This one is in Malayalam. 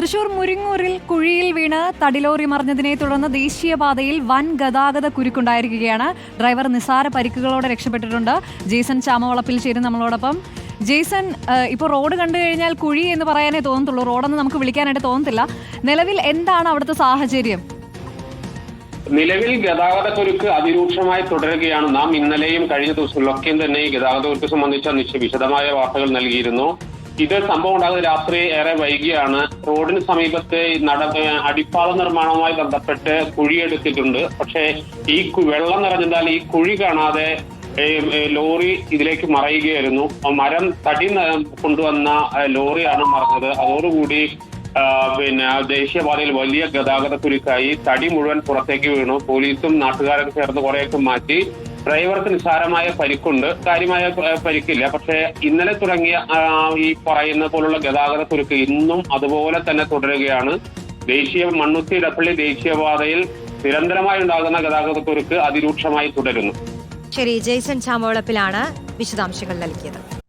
തൃശൂർ മുരിങ്ങൂരിൽ കുഴിയിൽ വീണ് തടിലോറി മറിഞ്ഞതിനെ തുടർന്ന് ദേശീയപാതയിൽ വൻ ഗതാഗത കുരുക്കുണ്ടായിരിക്കുകയാണ്. ഡ്രൈവർ നിസാര പരിക്കുകളോടെ രക്ഷപ്പെട്ടിട്ടുണ്ട്. ജെയ്സൺ ചാമവളപ്പിൽ ചേരും നമ്മളോടൊപ്പം. ജെയ്സൺ ഏഹ്, ഇപ്പോൾ റോഡ് കണ്ടു കഴിഞ്ഞാൽ കുഴി എന്ന് പറയാനേ തോന്നത്തുള്ളൂ. റോഡൊന്നും നമുക്ക് വിളിക്കാനായിട്ട് തോന്നത്തില്ല. നിലവിൽ എന്താണ് അവിടുത്തെ സാഹചര്യം? നിലവിൽ ഗതാഗത കുരുക്ക് അതിരൂക്ഷമായി തുടരുകയാണ്. നാം ഇന്നലെയും കഴിഞ്ഞ ദിവസങ്ങളിലൊക്കെയും തന്നെ ഗതാഗത കുരുക്ക് സംബന്ധിച്ച വിശദമായ വാർത്തകൾ നൽകിയിരുന്നു. ഇത് സംഭവം ഉണ്ടാകുന്ന രാത്രി ഏറെ വൈകിയാണ്. റോഡിന് സമീപത്ത് നട അടിപ്പാത നിർമ്മാണവുമായി ബന്ധപ്പെട്ട് കുഴിയെടുത്തിട്ടുണ്ട്. പക്ഷേ ഈ വെള്ളം നിറഞ്ഞാൽ ഈ കുഴി കാണാതെ ലോറി ഇതിലേക്ക് മറയുകയായിരുന്നു. മരം തടി കൊണ്ടുവന്ന ലോറിയാണ് മറഞ്ഞത്. അതോടുകൂടി പിന്നെ ദേശീയപാതയിൽ വലിയ ഗതാഗത കുരുക്കായി തടി മുഴുവൻ പുറത്തേക്ക് വീണു. പോലീസും നാട്ടുകാരൊക്കെ ചേർന്ന് കുറേയൊക്കെ മാറ്റി. ഡ്രൈവർക്ക് നിസ്സാരമായ പരിക്കുണ്ട്. കാര്യമായ പരിക്കില്ല. പക്ഷേ ഇന്നലെ തുടങ്ങിയ ഈ പറയുന്ന പോലുള്ള ഗതാഗത കുരുക്ക് ഇന്നും അതുപോലെ തന്നെ തുടരുകയാണ്. ദേശീയ മണ്ണുത്തി ഇടപ്പള്ളി ദേശീയപാതയിൽ നിരന്തരമായി ഉണ്ടാകുന്ന ഗതാഗത കുരുക്ക് അതിരൂക്ഷമായി തുടരുന്നു. ശരി ജെയ്സൺ ചാമോളപ്പിലാണ് വിശദാംശങ്ങൾ നൽകിയത്.